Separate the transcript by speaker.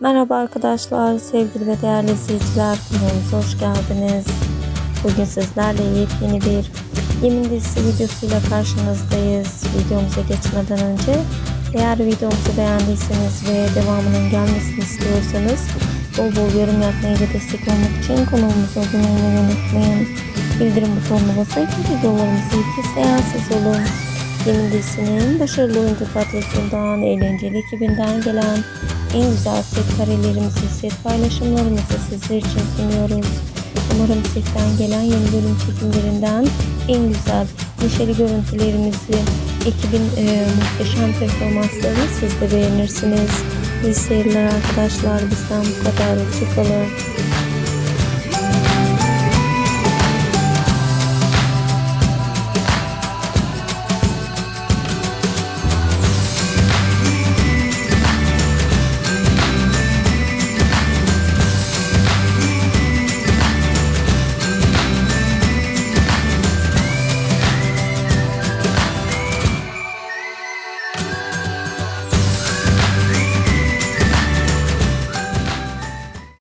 Speaker 1: Merhaba arkadaşlar, sevgili ve değerli izleyiciler, kanalımıza hoş geldiniz. Bugün sizlerle yepyeni bir yemin dizisi videosuyla karşınızdayız. Videomuza geçmeden önce eğer videomuzu beğendiyseniz ve devamının gelmesini istiyorsanız bol bol yorum yapmayı ve destek olmak için kanalımıza abone olmayı unutmayın. Bildirim butonuna basın ki videolarımızı ilk siz olun. Yemin dizisinin başarılı oyuncu kadrosundan, eğlenceli ekibinden gelen en güzel set karelerimizi, set paylaşımlarımızı sizler için sunuyoruz. Umarım setten gelen yeni bölüm çekimlerinden en güzel neşeli görüntülerimizi, ekibin e, muhteşem performanslarını siz de beğenirsiniz. İyi seyirler arkadaşlar. Bizden bu kadar. Hoşçakalın.